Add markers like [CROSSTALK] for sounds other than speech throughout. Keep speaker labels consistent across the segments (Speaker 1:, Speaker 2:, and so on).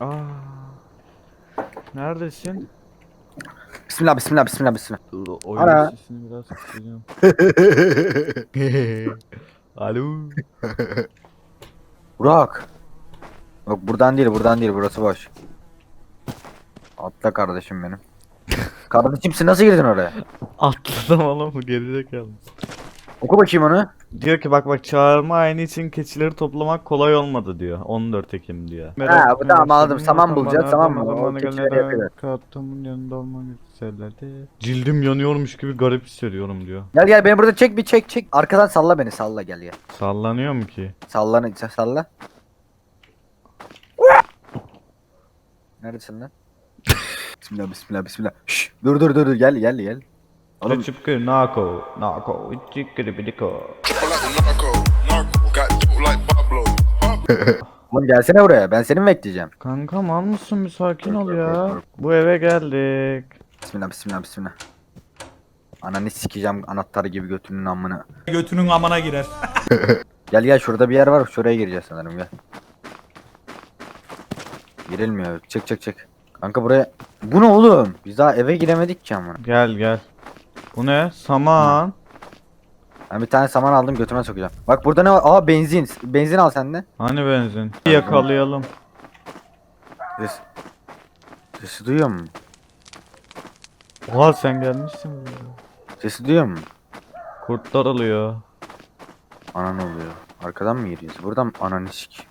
Speaker 1: Aa. Neredesin?
Speaker 2: Bismillah bismillah bismillah bismillah.
Speaker 1: Dur oyun
Speaker 2: Ara.
Speaker 1: sesini biraz kısacağım. [LAUGHS] Alo.
Speaker 2: Burak. Yok buradan değil buradan değil burası boş. Atla kardeşim benim. Kardeşimsin nasıl girdin oraya?
Speaker 1: Atladım oğlum bu gerizekalı.
Speaker 2: Oku bakayım onu.
Speaker 1: Diyor ki bak bak çağırma ayini için keçileri toplamak kolay olmadı diyor. 14 Ekim diyor.
Speaker 2: Ha, bu tamam, anladım. Saman bulacağız, tamam mı? O keçileri yapıyorlar.
Speaker 1: Yanında olmak isterlerdi. Cildim yanıyormuş gibi garip hissediyorum diyor.
Speaker 2: Gel gel beni burada çek bir çek çek. Arkadan salla beni salla gel gel.
Speaker 1: Sallanıyor mu ki?
Speaker 2: Salla salla. Neredesin lan? [LAUGHS] bismillah bismillah bismillah. Şş, dur dur dur dur gel gel gel. Oğlum
Speaker 1: Çıpkı nako nako çıkkı bidiko.
Speaker 2: oğlum gelsene buraya ben seni mi bekleyeceğim?
Speaker 1: Kanka mal mısın bir sakin ol ya. Bu eve geldik.
Speaker 2: Bismillah bismillah bismillah. Ananı sikeceğim anahtarı gibi götünün amına.
Speaker 3: götünün amına girer. [LAUGHS]
Speaker 2: Gel gel şurada bir yer var şuraya gireceğiz sanırım gel. Girilmiyor. Çık çık çık. Kanka buraya. Bu ne oğlum? Biz daha eve giremedik ki amına.
Speaker 1: Gel gel. Bu ne? Saman.
Speaker 2: Ben bir tane saman aldım götüme sokacağım. Bak burada ne var? Aa benzin. Benzin al sen de.
Speaker 1: Hani benzin? Yakalayalım.
Speaker 2: Ses. Sesi duyuyor musun?
Speaker 1: Oha sen gelmişsin buraya.
Speaker 2: Sesi duyuyor musun?
Speaker 1: Kurtlar alıyor.
Speaker 2: Ana ne oluyor? Arkadan mı giriyoruz? Buradan mı? Ananı sik.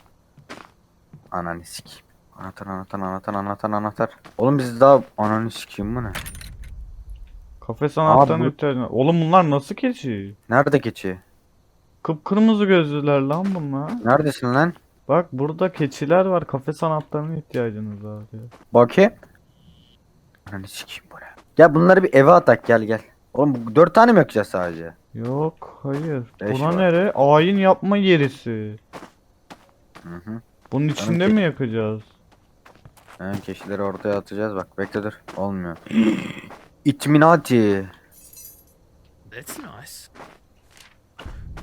Speaker 2: Ananı sik. Anahtar anahtar anahtar anahtar anahtar. Oğlum biz daha ananı sikeyim bu ne?
Speaker 1: Kafes anahtarına
Speaker 2: bu-
Speaker 1: var. Oğlum bunlar nasıl keçi?
Speaker 2: Nerede keçi?
Speaker 1: Kıpkırmızı gözlüler lan bunlar.
Speaker 2: Neredesin lan?
Speaker 1: Bak burada keçiler var. Kafes anahtarına ihtiyacınız var diyor.
Speaker 2: Bakayım. Ananı sikeyim bu ne? Gel bunları bir eve atak gel gel. Oğlum bu dört tane mi yakacağız sadece?
Speaker 1: Yok hayır.
Speaker 2: Beş
Speaker 1: Buna
Speaker 2: var.
Speaker 1: nere? Ayin yapma yerisi.
Speaker 2: Hı hı.
Speaker 1: Bunun içinde
Speaker 2: ke-
Speaker 1: mi yakacağız?
Speaker 2: Ha, keçileri ortaya atacağız bak bekle dur. Olmuyor. [LAUGHS] İtminati.
Speaker 3: That's nice.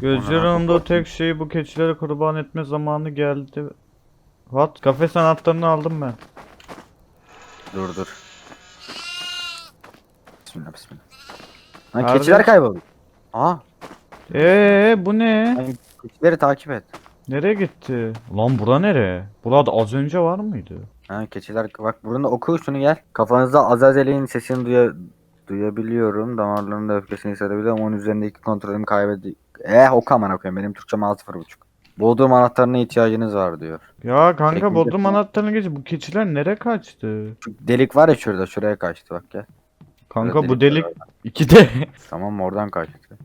Speaker 1: Önünde
Speaker 2: bakayım.
Speaker 1: tek şey bu keçileri kurban etme zamanı geldi. What? Kafes anahtarını aldım ben.
Speaker 2: Dur dur. Bismillah bismillah. Lan
Speaker 1: Nerede?
Speaker 2: keçiler kayboldu. Aa,
Speaker 1: Eee bu ne?
Speaker 2: keçileri takip et.
Speaker 1: Nereye gitti? Lan bura nere? Burada az önce var mıydı?
Speaker 2: Ha keçiler bak burada oku şunu gel. Kafanızda Azazel'in sesini duya, duyabiliyorum. Damarlarında öfkesini hissedebiliyorum. Onun üzerindeki kontrolümü kaybedi. Eh oku aman koyayım. Benim Türkçem 6.5. Bodrum anahtarına ihtiyacınız var diyor.
Speaker 1: Ya kanka
Speaker 2: Teknik
Speaker 1: Bodrum
Speaker 2: yapma.
Speaker 1: anahtarını geç. Bu keçiler nereye kaçtı?
Speaker 2: Şu delik var ya şurada. Şuraya kaçtı bak gel.
Speaker 1: Kanka
Speaker 2: Şurada
Speaker 1: bu
Speaker 2: delik
Speaker 1: delik
Speaker 2: var.
Speaker 1: ikide.
Speaker 2: Tamam mı oradan kaçtı.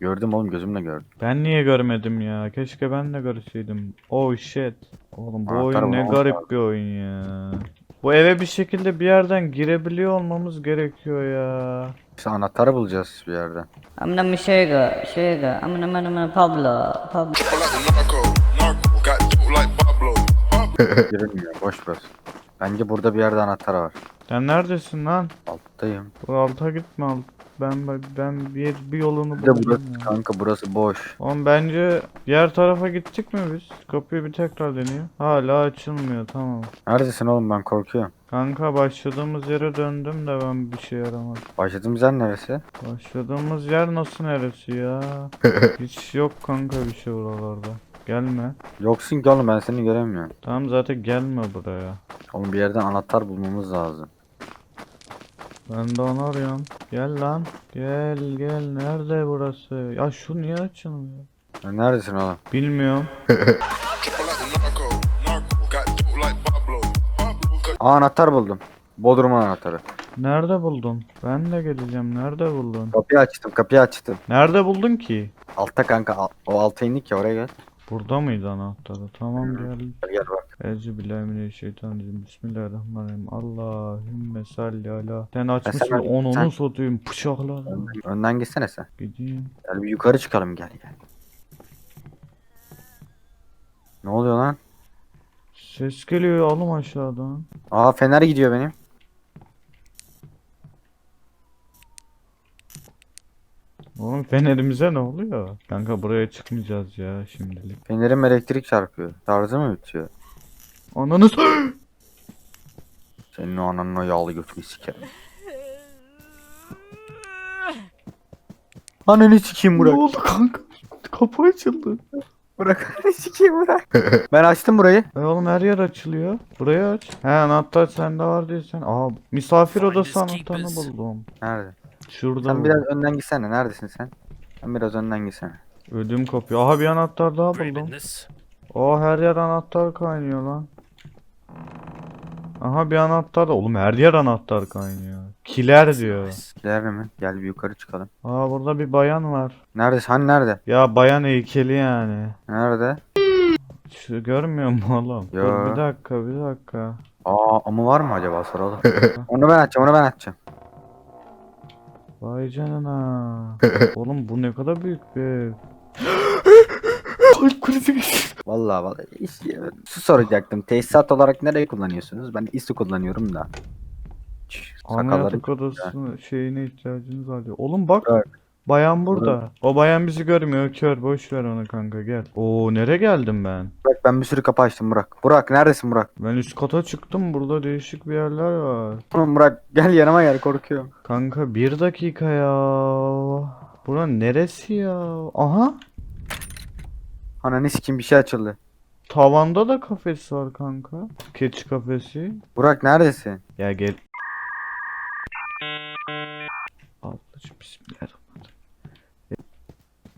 Speaker 2: Gördüm oğlum gözümle gördüm.
Speaker 1: ben niye görmedim ya? Keşke ben de görseydim. Oh shit. Oğlum bu
Speaker 2: Anahtar
Speaker 1: oyun ne
Speaker 2: bulmamız
Speaker 1: garip bir oyun ya. Bu eve bir şekilde bir yerden girebiliyor olmamız gerekiyor ya.
Speaker 2: İşte anahtarı bulacağız bir yerden.
Speaker 4: I'm gonna Sugar, Sugar. I'm gonna, I'm gonna Pablo, Pablo.
Speaker 2: Girilmiyor boş burası. Bence burada bir yerde anahtar var.
Speaker 1: Sen neredesin lan?
Speaker 2: Alttayım.
Speaker 1: Bu alta gitme alt. Ben ben bir bir yolunu
Speaker 2: Bir de
Speaker 1: buldum
Speaker 2: burası
Speaker 1: ya.
Speaker 2: kanka burası boş.
Speaker 1: Oğlum bence diğer tarafa gittik mi biz? Kapıyı bir tekrar deniyor. Hala açılmıyor tamam.
Speaker 2: Neredesin oğlum ben korkuyorum.
Speaker 1: Kanka başladığımız yere döndüm de ben bir şey yaramadım.
Speaker 2: Başladığımız yer neresi?
Speaker 1: Başladığımız yer nasıl neresi ya? [LAUGHS] Hiç yok kanka bir şey buralarda. Gelme.
Speaker 2: Yoksun ki oğlum ben seni göremiyorum.
Speaker 1: Tamam zaten gelme buraya.
Speaker 2: Oğlum bir yerden anahtar bulmamız lazım.
Speaker 1: Ben de onu arıyorum. Gel lan. Gel gel. Nerede burası? Ya şu niye açılmıyor?
Speaker 2: Ya neredesin oğlum?
Speaker 1: Bilmiyorum. [LAUGHS]
Speaker 2: Aa anahtar buldum. Bodrum anahtarı.
Speaker 1: Nerede buldun? Ben de geleceğim. Nerede buldun?
Speaker 2: Kapıyı açtım kapıyı açtım.
Speaker 1: Nerede buldun ki?
Speaker 2: Altta kanka al- o alta indik ya oraya gel.
Speaker 1: Burada mıydı anahtarı? Tamam gel.
Speaker 2: Gel bak.
Speaker 1: Euzubillahimineşşeytanirracim. Bismillahirrahmanirrahim. Allahümme salli ala. Sen
Speaker 2: sen-
Speaker 1: açmışsın onu
Speaker 2: sen-
Speaker 1: onu satayım. Bıçakla.
Speaker 2: Önden gitsene sen.
Speaker 1: Gideyim.
Speaker 2: Gel bir yukarı çıkalım gel gel. Ne oluyor lan?
Speaker 1: Ses geliyor alım aşağıdan.
Speaker 2: Aa fener gidiyor benim.
Speaker 1: Oğlum fenerimize ne oluyor? Kanka buraya çıkmayacağız ya şimdilik.
Speaker 2: Fenerim elektrik çarpıyor. Tarzı mı bitiyor?
Speaker 1: Ananı s-
Speaker 2: Senin o ananın o yağlı götünü sikerim. Ananı sikeyim
Speaker 1: Ne
Speaker 2: Burak.
Speaker 1: oldu kanka? Kapı açıldı.
Speaker 2: Burak ananı sikeyim Burak. [LAUGHS] ben açtım burayı.
Speaker 1: E oğlum her yer açılıyor. Burayı aç. He anahtar sende var diye sen. Aa misafir odası anahtarını buldum.
Speaker 2: Nerede?
Speaker 1: Şurada
Speaker 2: Sen biraz önden gitsene. Neredesin sen? Sen biraz önden gitsene.
Speaker 1: Ödüm kopuyor. Aha bir anahtar daha buldum. O her yer anahtar kaynıyor lan. Aha bir anahtar da. Oğlum her yer anahtar kaynıyor. Kiler diyor.
Speaker 2: Gider mi? Gel bir yukarı çıkalım.
Speaker 1: Aa burada bir bayan var.
Speaker 2: Neredesin? Hani nerede?
Speaker 1: Ya bayan heykeli yani.
Speaker 2: Nerede?
Speaker 1: Şu görmüyor musun oğlum? Dur
Speaker 2: Yo.
Speaker 1: bir dakika bir dakika.
Speaker 2: Aa amı var mı acaba soralım. [LAUGHS] onu ben açacağım onu ben açacağım.
Speaker 1: Vay canına. [LAUGHS] Oğlum bu ne kadar büyük bir ev. Kalp krizi geçti.
Speaker 2: Vallahi vallahi. Su soracaktım. Tesisat olarak nereye kullanıyorsunuz? Ben İSU kullanıyorum da. Şş,
Speaker 1: Ana
Speaker 2: Sakalları
Speaker 1: yatak odasının şeyine ihtiyacınız var diyor. Oğlum bak.
Speaker 2: Evet.
Speaker 1: Bayan burada. O bayan bizi görmüyor. Kör. Boş ver onu kanka gel. Oo nereye geldim ben?
Speaker 2: Burak ben bir sürü kapı açtım Burak. Burak neredesin Burak?
Speaker 1: Ben üst kata çıktım. Burada değişik bir yerler var.
Speaker 2: Oğlum Burak gel yanıma gel korkuyorum.
Speaker 1: Kanka bir dakika ya. Bura neresi ya? Aha.
Speaker 2: Ananı sikim bir şey açıldı.
Speaker 1: Tavanda da kafes var kanka. Keçi kafesi.
Speaker 2: Burak neredesin?
Speaker 1: Ya gel. Ablacım bismillahirrahmanirrahim.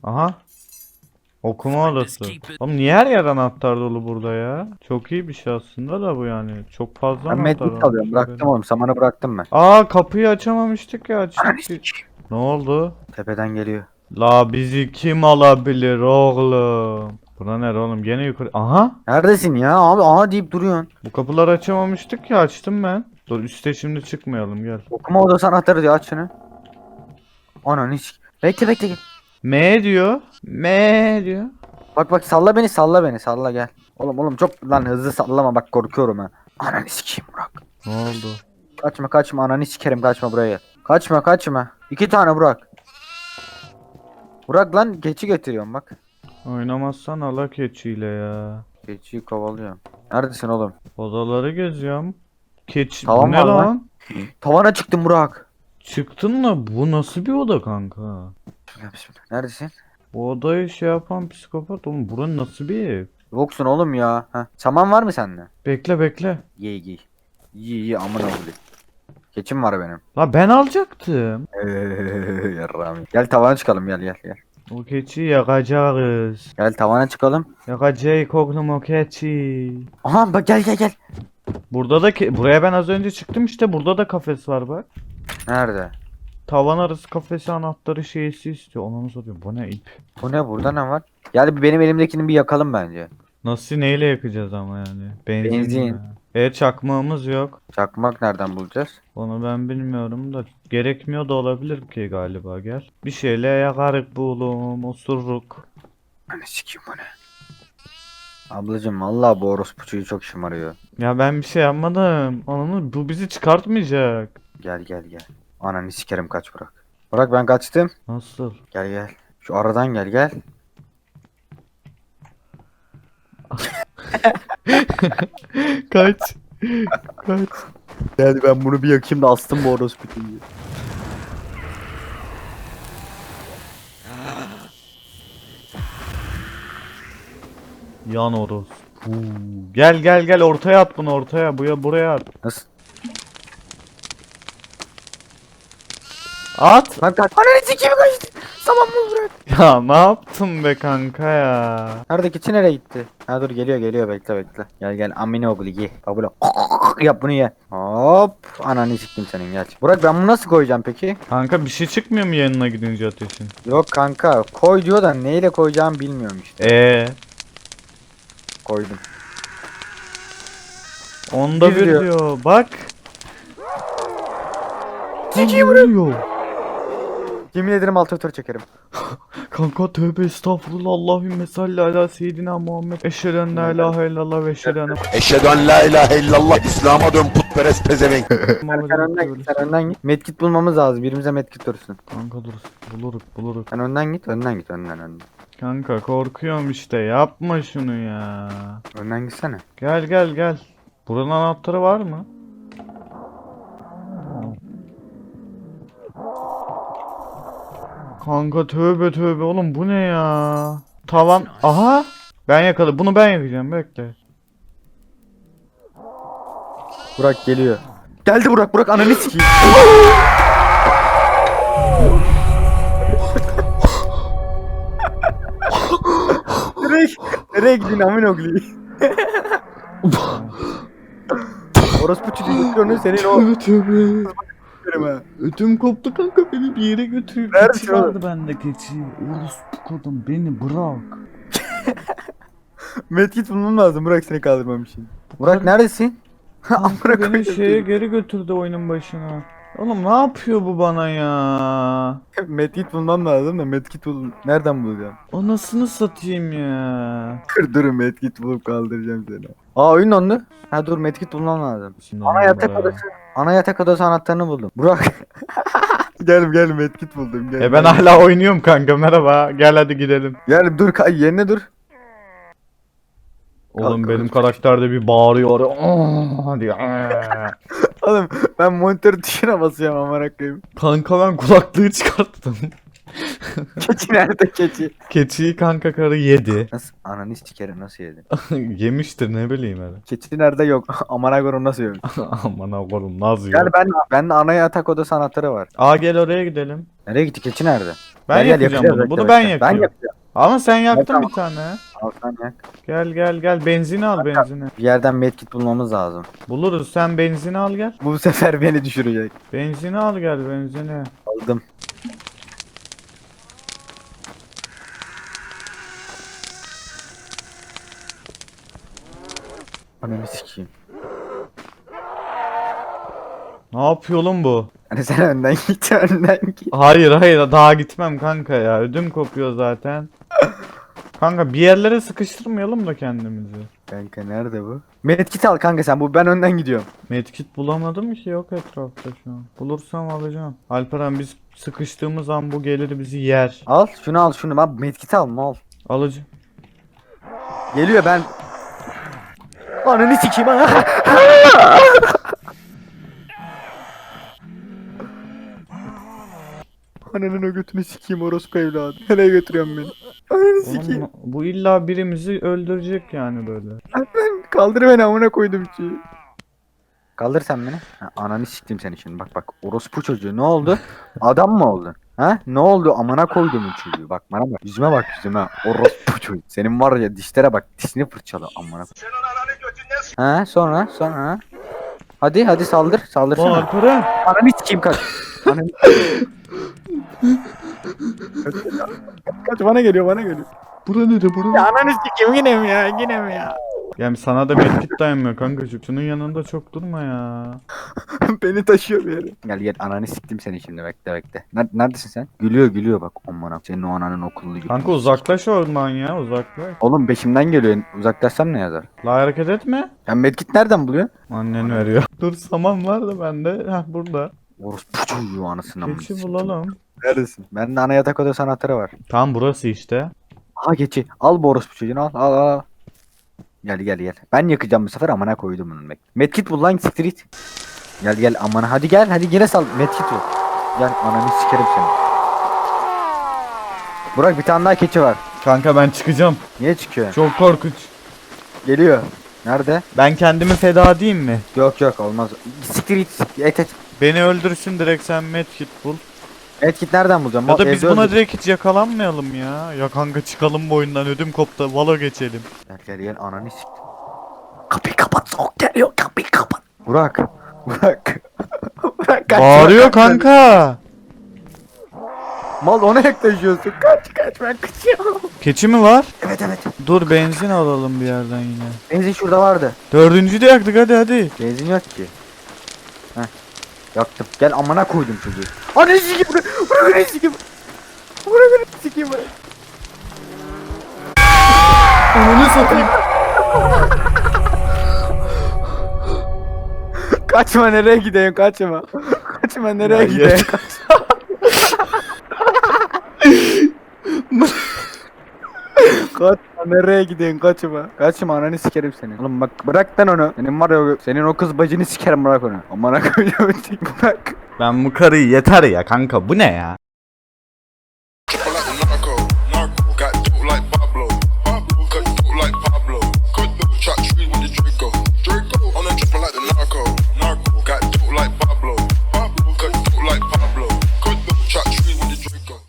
Speaker 1: Aha. Okuma odası. Oğlum niye her yer anahtar dolu burada ya? Çok iyi bir şey aslında da bu yani. Çok fazla
Speaker 2: Ben
Speaker 1: anahtar var.
Speaker 2: alıyorum. Bıraktım oğlum. Samanı bıraktım ben.
Speaker 1: Aa kapıyı açamamıştık ya açtık. Ne oldu?
Speaker 2: Tepeden geliyor.
Speaker 1: La bizi kim alabilir oğlum? Buna ne oğlum? Gene yukarı. Aha.
Speaker 2: Neredesin ya? Abi aha deyip duruyorsun.
Speaker 1: Bu kapıları açamamıştık ya açtım ben. Dur üste şimdi çıkmayalım gel.
Speaker 2: Okuma odası anahtarı diyor aç şunu. Ananı sik. Bekle bekle gel.
Speaker 1: M diyor. M diyor.
Speaker 2: Bak bak salla beni salla beni salla gel. Oğlum oğlum çok lan hızlı sallama bak korkuyorum ha. Ananı sikeyim Burak.
Speaker 1: Ne oldu?
Speaker 2: Kaçma kaçma ananı sikerim kaçma buraya. Kaçma kaçma. İki tane Burak. Burak lan keçi getiriyorum bak.
Speaker 1: Oynamazsan ala keçiyle ya.
Speaker 2: Keçiyi kovalıyorum. Neredesin oğlum?
Speaker 1: Odaları geziyorum. Keçi
Speaker 2: Tamam
Speaker 1: bu ne
Speaker 2: var lan.
Speaker 1: lan?
Speaker 2: Tavana çıktım Burak.
Speaker 1: Çıktın mı? Bu nasıl bir oda kanka?
Speaker 2: Bismillah, bismillah. Neredesin?
Speaker 1: Bu odayı şey yapan psikopat oğlum. Buranın nasıl bir ev?
Speaker 2: Yoksun oğlum ya. Heh. Saman var mı sende?
Speaker 1: Bekle bekle.
Speaker 2: Ye ye. Ye ye amına koyayım. Keçim var benim.
Speaker 1: La ben alacaktım.
Speaker 2: Yarrağım. Gel tavana çıkalım gel gel gel.
Speaker 1: O keçiyi yakacağız.
Speaker 2: Gel tavana çıkalım.
Speaker 1: Yakacağız oğlum o keçi.
Speaker 2: Aha bak gel gel gel.
Speaker 1: Burada da ke- buraya ben az önce çıktım işte burada da kafes var bak.
Speaker 2: Nerede?
Speaker 1: Tavan arası kafesi anahtarı şeysi istiyor. Onu soruyorum. Bu ne ip?
Speaker 2: Bu ne burada ne var? Bir benim elimdekini bir yakalım bence.
Speaker 1: Nasıl neyle yakacağız ama yani? Benzin.
Speaker 2: Benzin.
Speaker 1: mi? E çakmağımız yok.
Speaker 2: Çakmak nereden bulacağız?
Speaker 1: Onu ben bilmiyorum da gerekmiyor da olabilir ki galiba gel. Bir şeyle yakarık bulum osuruk.
Speaker 2: Anne sikeyim bu ne? Ablacım vallahi bu orospu çocuğu çok şımarıyor.
Speaker 1: Ya ben bir şey yapmadım. Onu bu bizi çıkartmayacak.
Speaker 2: Gel gel gel. Ananı sikerim kaç bırak. Bırak ben kaçtım.
Speaker 1: Nasıl?
Speaker 2: Gel gel. Şu aradan gel gel. [LAUGHS]
Speaker 1: Kaç. Kaç.
Speaker 2: Gel ben bunu bir yakayım da astım bu orospu çocuğu.
Speaker 1: Yan oros. Huu. Gel gel gel ortaya at bunu ortaya. Buya buraya at.
Speaker 2: Nasıl?
Speaker 1: At.
Speaker 2: Lan kaç. Ananı sikeyim kaçtı. Saman mı bırak?
Speaker 1: Ya ne yaptın be kanka ya?
Speaker 2: Nerede keçi nereye gitti? Ha dur geliyor geliyor bekle bekle. Gel gel amine oğlu ye. Bak böyle yap bunu ye. Hop ananı siktim senin gel. Burak ben bunu nasıl koyacağım peki?
Speaker 1: Kanka bir şey çıkmıyor mu yanına gidince ateşin?
Speaker 2: Yok kanka koy diyor da neyle koyacağımı bilmiyorum işte.
Speaker 1: Ee,
Speaker 2: Koydum.
Speaker 1: onda
Speaker 2: Bir
Speaker 1: bir
Speaker 2: diyor.
Speaker 1: diyor. Bak.
Speaker 2: Sikiyi
Speaker 1: vuruyor.
Speaker 2: Yemin ederim altı tır çekerim. [LAUGHS]
Speaker 1: Kanka tövbe estağfurullah Allahümme salli ala seyyidina Muhammed. Eşheden la ilahe illallah ve
Speaker 5: eşheden. Eşheden la ilahe illallah İslam'a dön putperest pezevenk.
Speaker 2: Serenden git, serenden git. Medkit bulmamız lazım. Birimize medkit dursun.
Speaker 1: Kanka dur, buluruk, buluruk.
Speaker 2: Sen önden git, önden git, önden önden.
Speaker 1: Kanka korkuyorum işte. Yapma şunu ya.
Speaker 2: Önden gitsene.
Speaker 1: Gel gel gel. Buranın anahtarı var mı? Kanka tövbe tövbe oğlum bu ne ya? Tavan. Aha. Ben yakaladım. Bunu ben yakacağım bekle.
Speaker 2: Burak geliyor. Geldi Burak Burak ananı sikeyim. nereye, nereye gidiyorsun amin oğlu? [LAUGHS] Orospu çocuğu senin o
Speaker 1: Tövbe tövbe.
Speaker 2: Ha.
Speaker 1: Ödüm koptu kanka beni bir yere götürüyor.
Speaker 2: Nerede
Speaker 1: Keçi vardı bende keçi. Orospu kadın beni bırak. [LAUGHS]
Speaker 2: Medkit bulmam lazım Burak seni kaldırmam için. Burak neredesin? [LAUGHS] Amına
Speaker 1: beni
Speaker 2: koyayım
Speaker 1: şeye geri götürdü oyunun başına. Oğlum ne yapıyor bu bana ya? [LAUGHS]
Speaker 2: Medkit bulmam lazım da medkit bul. Nereden bulacağım?
Speaker 1: Anasını satayım ya.
Speaker 2: Dur dur medkit bulup kaldıracağım seni. Aa oyun dondu. Ha dur medkit bulmam lazım.
Speaker 1: Şimdi
Speaker 2: Ana yatak
Speaker 1: bırak.
Speaker 2: odası. Ana yatak odası anahtarını buldum. Burak. [LAUGHS] gel gel medkit buldum gel.
Speaker 1: E ben
Speaker 2: gel.
Speaker 1: hala oynuyorum kanka merhaba. Gel hadi gidelim.
Speaker 2: Gel dur kay yerine dur.
Speaker 1: Oğlum
Speaker 2: Kalk,
Speaker 1: benim
Speaker 2: kalk.
Speaker 1: karakter de bir bağırıyor. Aa diye. [LAUGHS]
Speaker 2: Oğlum ben monitör tuşuna basıyorum amına koyayım.
Speaker 1: Kanka ben kulaklığı çıkarttım. [LAUGHS]
Speaker 2: Keçi nerede keçi?
Speaker 1: Keçiyi kanka karı yedi.
Speaker 2: Nasıl? Ananı sikerim nasıl yedin? [LAUGHS]
Speaker 1: Yemiştir ne bileyim hele.
Speaker 2: Keçi nerede yok? [LAUGHS] amına koyayım nasıl yok?
Speaker 1: Aman oğlum naz yok.
Speaker 2: Gel ben ben de ana yatak odası anahtarı var.
Speaker 1: Aa gel oraya gidelim.
Speaker 2: Nereye gitti keçi nerede?
Speaker 1: Ben
Speaker 2: Gel, gel,
Speaker 1: yakacağım
Speaker 2: yakacağız,
Speaker 1: bunu. Bunu ben yakıyorum.
Speaker 2: Ben yapacağım.
Speaker 1: Ama sen yaktın
Speaker 2: tamam.
Speaker 1: bir tane.
Speaker 2: Sen yak.
Speaker 1: Gel gel gel benzini al benzini.
Speaker 2: Bir yerden medkit bulmamız lazım.
Speaker 1: Buluruz sen benzini al gel.
Speaker 2: Bu sefer beni düşürecek.
Speaker 1: Benzini al gel benzini.
Speaker 2: Aldım. Ananı sikeyim.
Speaker 1: Ne yapıyor oğlum bu?
Speaker 2: Hani sen önden git [LAUGHS] önden git.
Speaker 1: Hayır hayır daha gitmem kanka ya. Ödüm kopuyor zaten. Kanka bir yerlere sıkıştırmayalım da kendimizi.
Speaker 2: Kanka nerede bu? Medkit al kanka sen bu ben önden gidiyorum.
Speaker 1: Medkit bulamadım ki yok etrafta şu an. Bulursam alacağım. Alperen biz sıkıştığımız an bu gelir bizi yer.
Speaker 2: Al şunu al şunu ben medkit al mal.
Speaker 1: Alıcı.
Speaker 2: Geliyor ben. Ananı sikeyim ha. Ananın o götünü sikeyim orospu evladı. Nereye götürüyorsun beni? Ananı sikeyim.
Speaker 1: Oğlum, bu illa birimizi öldürecek yani böyle.
Speaker 2: Kaldır beni amına koydum şeyi. Kaldır sen beni. Ha, ananı siktim seni şimdi. Bak bak orospu çocuğu ne oldu? Adam mı oldun? Ha? Ne oldu? Amına koydum çocuğu. Bak bana bak. Yüzüme bak yüzüme. Orospu çocuğu. Senin var ya dişlere bak. Dişini fırçala amına koy- Ha sonra sonra ha? Hadi hadi saldır. Saldırsana.
Speaker 1: Alperen.
Speaker 2: Ananı sikeyim kaç. Ananı [LAUGHS] kaç, bana geliyor bana geliyor.
Speaker 1: Bura nere bura?
Speaker 2: Ya ananı sikeyim yine mi ya yine mi ya?
Speaker 1: Yani sana da medkit dayanmıyor kankacık. Şunun yanında çok durma ya. [LAUGHS]
Speaker 2: Beni taşıyor bir yere. Gel gel ananı siktim seni şimdi bekle bekle. Ner- neredesin sen? Gülüyor gülüyor bak aman Senin o ananın okullu gibi.
Speaker 1: Kanka uzaklaş oradan ya uzaklaş.
Speaker 2: Oğlum peşimden geliyor. Uzaklaşsam ne yazar?
Speaker 1: La hareket etme.
Speaker 2: Sen medkit nereden buluyorsun?
Speaker 1: Annen veriyor. [LAUGHS] Dur saman var da bende. Heh burada.
Speaker 2: Orospu çocuğu anasını amına
Speaker 1: Keçi
Speaker 2: siktim.
Speaker 1: bulalım.
Speaker 2: Neredesin? Bende ana yatak odası anahtarı var.
Speaker 1: Tam burası işte.
Speaker 2: Aha geçi. Al bu orospu çocuğunu al al al. Gel gel gel. Ben yakacağım bu sefer amına koydum bunu. Medkit bul lan siktir git. Gel gel amına hadi gel hadi yine sal medkit bul. Gel ananı sikerim seni. Burak bir tane daha keçi var.
Speaker 1: Kanka ben çıkacağım.
Speaker 2: Niye çıkıyor?
Speaker 1: Çok korkunç.
Speaker 2: Geliyor. Nerede?
Speaker 1: Ben kendimi feda edeyim mi?
Speaker 2: Yok yok olmaz. Siktir git. Et et.
Speaker 1: Beni öldürsün direkt sen medkit bul.
Speaker 2: Medkit nereden bulacağım?
Speaker 1: Ya da biz buna direkt hiç yakalanmayalım ya. Ya kanka çıkalım bu oyundan ödüm koptu. Valo geçelim.
Speaker 2: Gel gel gel ananı siktir. Kapıyı kapat soğuk geliyor kapıyı kapat. Burak. [LAUGHS] Burak. Burak kaç.
Speaker 1: Bağırıyor kanka.
Speaker 2: Mal ona yaklaşıyorsun. Kaç kaç ben kaçıyorum.
Speaker 1: Keçi mi var?
Speaker 2: Evet evet.
Speaker 1: Dur benzin alalım bir yerden yine.
Speaker 2: Benzin şurada vardı.
Speaker 1: Dördüncü de yaktık hadi hadi.
Speaker 2: Benzin yok ki. Yaktım. Gel amına koydum çocuğu. Ananı sikeyim. Burak. Burak beni sikeyim. Burak beni sikeyim. Burak.
Speaker 1: Ananı satayım.
Speaker 2: Kaçma nereye gideyim kaçma. Kaçma nereye gideyim.
Speaker 1: yeter.
Speaker 2: Kaçma nereye gideyim kaçma. Kaçma ananı sikerim seni. Oğlum bak bırak lan onu. Senin var ya senin o kız bacını sikerim bırak onu. Amına koyacağım [LAUGHS] bırak.
Speaker 1: Ben bu karıyı yeter ya kanka bu ne ya?